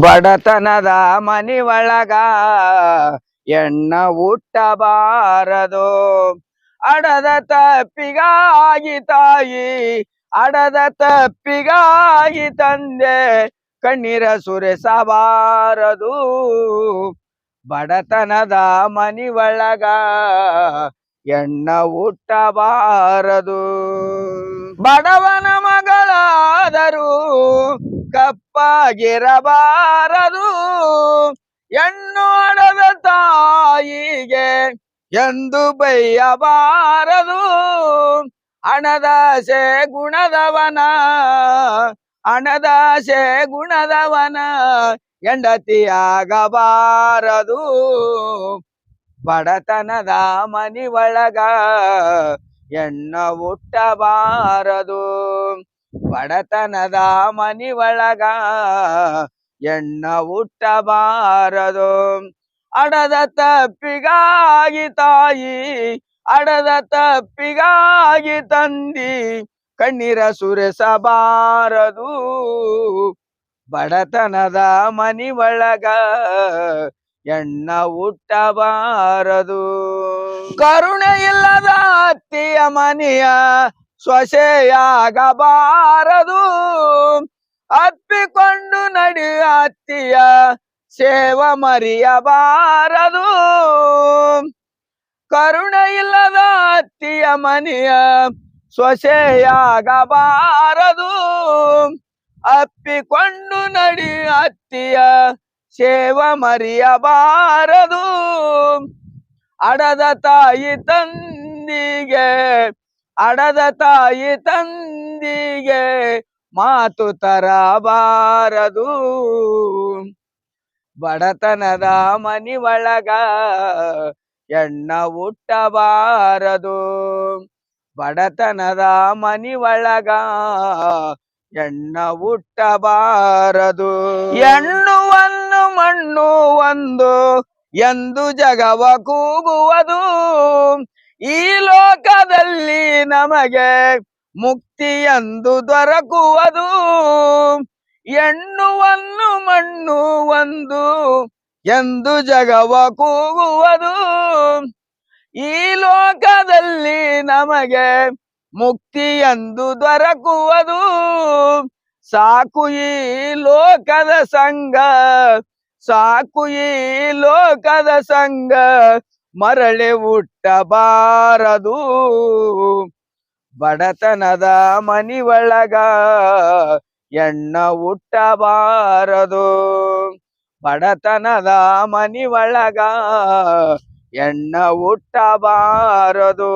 ಬಡತನದ ಮನಿ ಒಳಗ ಎಣ್ಣ ಹುಟ್ಟಬಾರದು. ಅಡದ ತಪ್ಪಿಗಾಗಿ ತಾಯಿ, ಅಡದ ತಪ್ಪಿಗಾಗಿ ತಂದೆ ಕಣ್ಣೀರ ಸುರಿಸಬಾರದು. ಬಡತನದ ಮನಿ ಒಳಗ ಎಣ್ಣ ಹುಟ್ಟಬಾರದು. ಬಡವನ ಮಗಳಾದರೂ ಕಪ್ಪಾಗಿರಬಾರದು ಹೆಣ್ಣು ಅಡದ ತಾಯಿಗೆ ಎಂದು ಬೈಯಬಾರದು. ಹಣದಾಸೆ ಗುಣದವನ ಹಣದಾಸೆ ಗುಣದವನ ಹೆಂಡತಿಯಾಗಬಾರದು. ಬಡತನದ ಮನಿ ಒಳಗ ಹೆಣ್ಣ ಹುಟ್ಟಬಾರದು ಬಡತನದ ಮನಿ ಒಳಗ ಎಣ್ಣ ಹುಟ್ಟಬಾರದು. ಅಡದ ತಪ್ಪಿಗಾಗಿ ತಾಯಿ, ಅಡದ ತಪ್ಪಿಗಾಗಿ ತಂದಿ, ಕಣ್ಣೀರ ಸುರಿಸಬಾರದು. ಬಡತನದ ಮನಿ ಒಳಗ ಎಣ್ಣ ಹುಟ್ಟಬಾರದು. ಕರುಣೆ ಇಲ್ಲದ ಅತ್ತಿಯ ಮನೆಯ ಸೊಸೆಯಾಗಬಾರದು ಅಪ್ಪಿಕೊಂಡು ನಡಿ ಅತ್ತಿಯ ಸೇವ ಮರಿಯಬಾರದು. ಕರುಣೆ ಇಲ್ಲದ ಅತ್ತಿಯ ಮನೆಯ ಸೊಸೆಯಾಗಬಾರದು ಅಪ್ಪಿಕೊಂಡು ನಡಿ ಅತ್ತಿಯ ಸೇವ ಮರಿಯಬಾರದು. ಅಡದ ತಾಯಿ ತಂದಿಗೆ ಅಡದ ತಾಯಿ ತಂದಿಗೆ ಮಾತು ತರಬಾರದು. ಬಡತನದ ಮನಿ ಒಳಗ ಎಣ್ಣ ಹುಟ್ಟಬಾರದು ಬಡತನದ ಮನಿ ಒಳಗ ಎಣ್ಣ ಹುಟ್ಟಬಾರದು ಎಣ್ಣುವನ್ನು ಮಣ್ಣು ಒಂದು ಎಂದು ಜಗವ ಕೂಗುವುದು. ಈ ಲೋಕದಲ್ಲಿ ನಮಗೆ ಮುಕ್ತಿ ಎಂದು ದೊರಕುವುದು. ಎಣ್ಣುವನ್ನು ಮಣ್ಣು ಒಂದು ಎಂದು ಜಗವ ಕೂಗುವುದು. ಈ ಲೋಕದಲ್ಲಿ ನಮಗೆ ಮುಕ್ತಿ ಎಂದು ದೊರಕುವುದು. ಸಾಕು ಈ ಲೋಕದ ಸಂಗ ಸಾಕು ಈ ಲೋಕದ ಸಂಗ ಮರಳಿ ಹುಟ್ಟಬಾರದು. ಬಡತನದ ಮನಿ ಒಳಗ ಎಣ್ಣ ಹುಟ್ಟಬಾರದು. ಬಡತನದ ಮನಿ ಒಳಗ ಎಣ್ಣ ಹುಟ್ಟಬಾರದು.